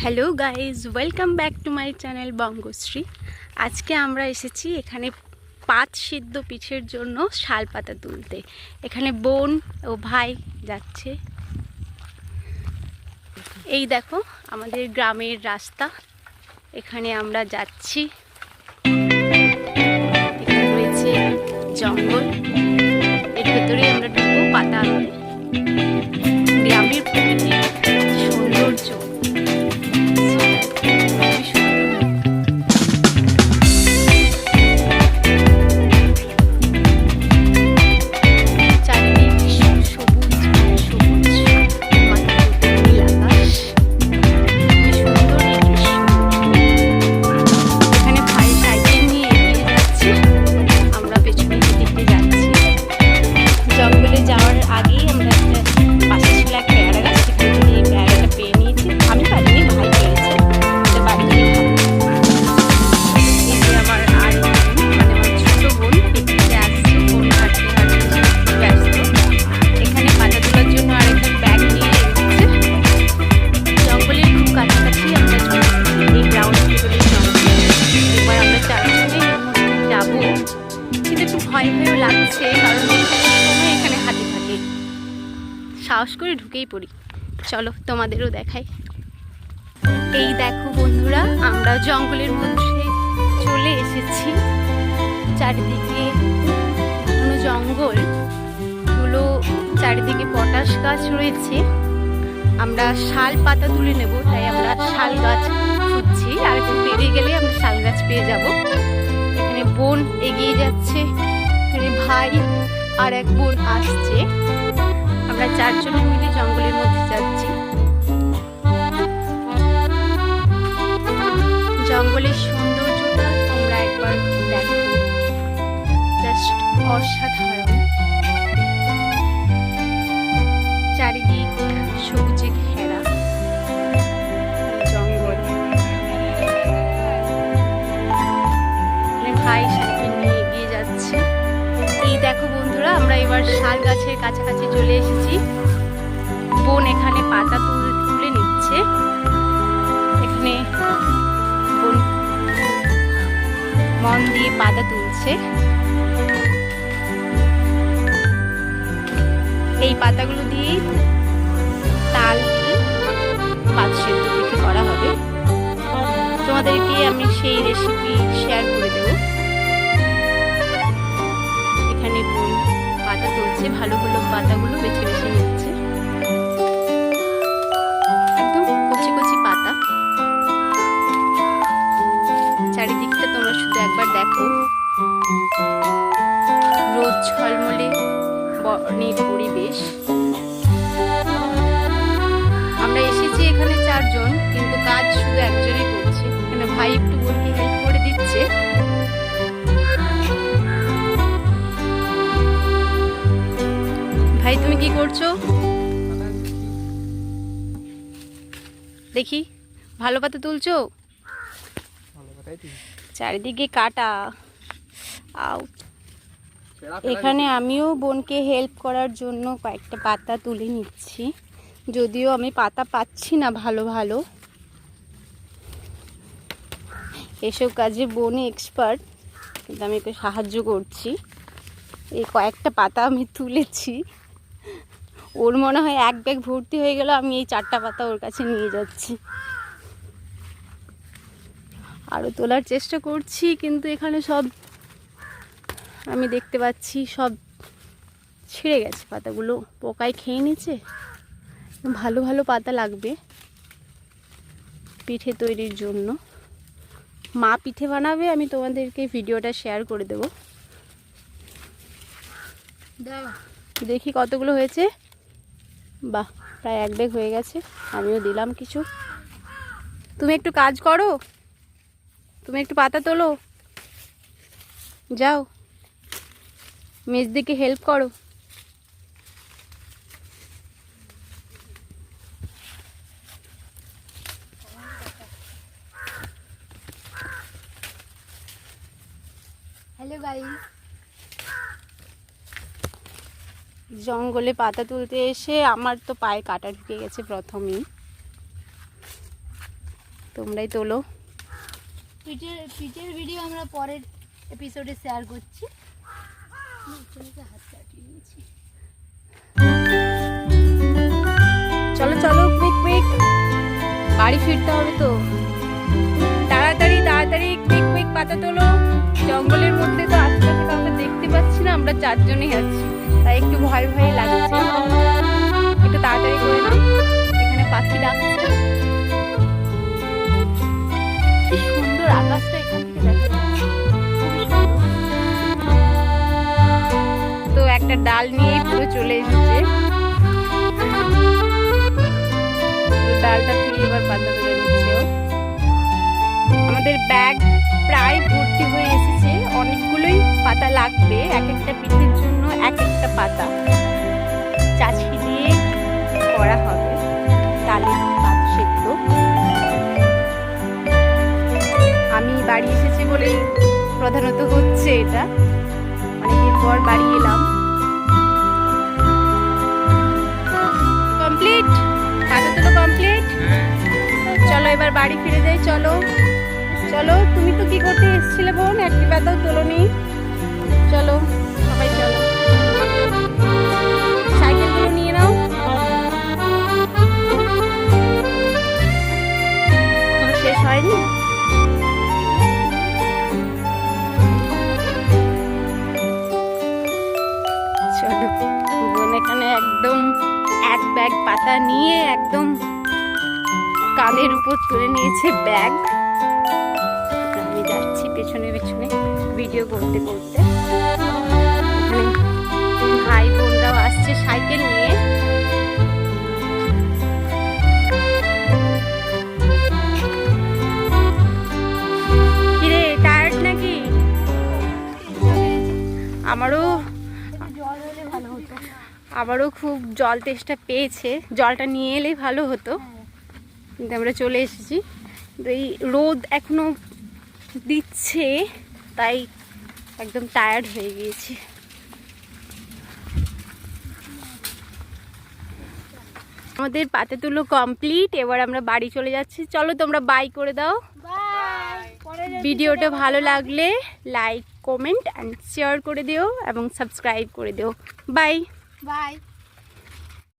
Hello guys, welcome back to my channel Bangashree. আজকে আমরা এসেছি এখানে পাত সিদ্ধ পিঠের জন্য শাল পাতা তুলতে। এখানে বোন ও ভাই যাচ্ছে। এই দেখো, আমাদের গ্রামের রাস্তা। এখানে আমরা যাচ্ছি। এখানে রয়েছে জঙ্গল। এর ভেতরে আমরা ঢুকবো পাতা গ্রামের প্রকৃতির সাহস করে ঢুকেই পড়ি। চলো তোমাদেরও দেখাই। এই দেখো বন্ধুরা, আমরা জঙ্গলের মধ্যে চলে এসেছি। চারিদিকে কোনো জঙ্গলগুলো চারিদিকে পটাশ গাছ রয়েছে। আমরা শাল পাতা তুলে নেব, তাই আমরা শাল গাছ খুঁজছি। আর একটু পেরিয়ে গেলে আমরা শাল গাছ পেয়ে যাব। এখানে বোন এগিয়ে যাচ্ছে, এখানে ভাই আর এক বোন আসছে। আমরা চারজনে মিলে জঙ্গলের মধ্যে যাচ্ছি। জঙ্গলের সৌন্দর্যটা তোমরা একবার দেখো। জাস্ট অসাধারণ। শাল গাছের কাছাকাছি চলে এসেছি। বোন এখানে পাতা তুলে তুলে নিচ্ছে। এখানে বোন মন দিয়ে পাতা তুলছে। এই পাতাগুলো দিয়ে তাল দিয়ে পাত সেদ্ধ করা হবে। তোমাদেরকে আমি সেই রেসিপি শেয়ার করে দেব। এখানে পাতা তুলছে, ভালো ভালো পাতাগুলো বেছে বেছে নিচ্ছে। একদম কচি কচি পাতা। চারিদিকটা তোমরা শুধু একবার দেখো। রোদ ঝলমলে বনের পরিবেশ। আমরা এসেছি এখানে চারজন, কিন্তু কাজ শুধু একজনই করছে। এখানে ভাই একটু ভাই তুমি কি করছ? দেখি ভালো পাতা তুলছো? চারিদিকে কাটা। আউ। এখানে আমিও বোনকে হেল্প করার জন্য কয়েকটা পাতা তুলে নিচ্ছি। যদিও আমি পাতা পাচ্ছি না ভালো ভালো। এসব কাজে বোনই এক্সপার্ট কিন্তু আমি ওকে সাহায্য করছি। এই কয়েকটা পাতা আমি তুলেছি। ওর মনে হয় এক ব্যাগ ভর্তি হয়ে গেল আমি এই চারটা পাতা ওর কাছে নিয়ে যাচ্ছি। আরও তোলার চেষ্টা করছি কিন্তু এখানে সব আমি দেখতে পাচ্ছি সব ছিঁড়ে গেছে পাতাগুলো পোকায় খেয়ে নিচ্ছে ভালো ভালো পাতা লাগবে পিঠে তৈরির জন্য। মা পিঠে বানাবে আমি তোমাদেরকে ভিডিওটা শেয়ার করে দেব। দেখি কতগুলো হয়েছে। বাহ, প্রায় এক ব্যাগ হয়ে গেছে, আমিও দিলাম কিছু। তুমি একটু কাজ করো, তুমি একটু পাতা তোলো। যাও, মেজদিকে হেল্প করো। হ্যালো গাইস জঙ্গলে পাতা তুলতে এসে আমার তো পায়ে কাটা ঢুকে গেছে প্রথমেই। তোমরাই তোলো। পিঠের পিঠের ভিডিও আমরা পরের এপিসোডে শেয়ার করছি। হাত কাটিয়ে নিয়েছি চলো চলো কুইক কুইক বাড়ি ফিরতে হবে তো। তাড়াতাড়ি তাড়াতাড়ি কুইক কুইক পাতা তোলো। জঙ্গলের মধ্যে তো আশেপাশে কাউকে দেখতে পাচ্ছি না আমরা চারজনই আছি। তাই একটু ভয় ভয় লাগছে। একটু তাড়াতাড়ি করে নাও। এখানে পাখি ডাকছে। কি সুন্দর আকাশটা। তো একটা ডাল নিয়েই পুরো চলে এসেছে। ডালটা থেকে এবার পাতা তুলে নিচ্ছে আমাদের ব্যাগ প্রায় ভর্তি হয়ে এসেছে। অনেকগুলোই পাতা লাগবে। এক একটা জন্য এক একটা পাতা চাছি দিয়ে করা হবে ডালের পাত সেদ্ধ। আমি বাড়ি এসেছি বলে প্রধানত হচ্ছে এটা। অনেকদিন পর বাড়ি এলাম। কমপ্লিট? পাতা তুলো কমপ্লিট? চলো এবার বাড়ি ফিরে যাই, চলো। চলো, তুমি তো কি করতে এসেছিলে বোন? একটি পাতাও তোলোনি। চলো। বোন এখানে একদম এক ব্যাগ পাতা নিয়ে একদম কাঁধের উপর তুলে নিয়েছে ব্যাগ আমি যাচ্ছি পেছনে পেছনে ভিডিও করতে করতে। ভাই বোনরাও আসছে সাইকেল নিয়ে। আমারও আবারও খুব জল তেষ্টা পেয়েছে। জলটা নিয়ে এলেই ভালো হতো। কিন্তু আমরা চলে এসেছি। এই রোদ এখনও দিচ্ছে তাই একদম টায়ার্ড হয়ে গিয়েছি। আমাদের পাতে তুলো কমপ্লিট এবার আমরা বাড়ি চলে যাচ্ছি। চলো তোমরা বাই করে দাও। ভিডিওটা ভালো লাগলে লাইক কমেন্ট অ্যান্ড শেয়ার করে দিও এবং সাবস্ক্রাইব করে দিও বাই বাই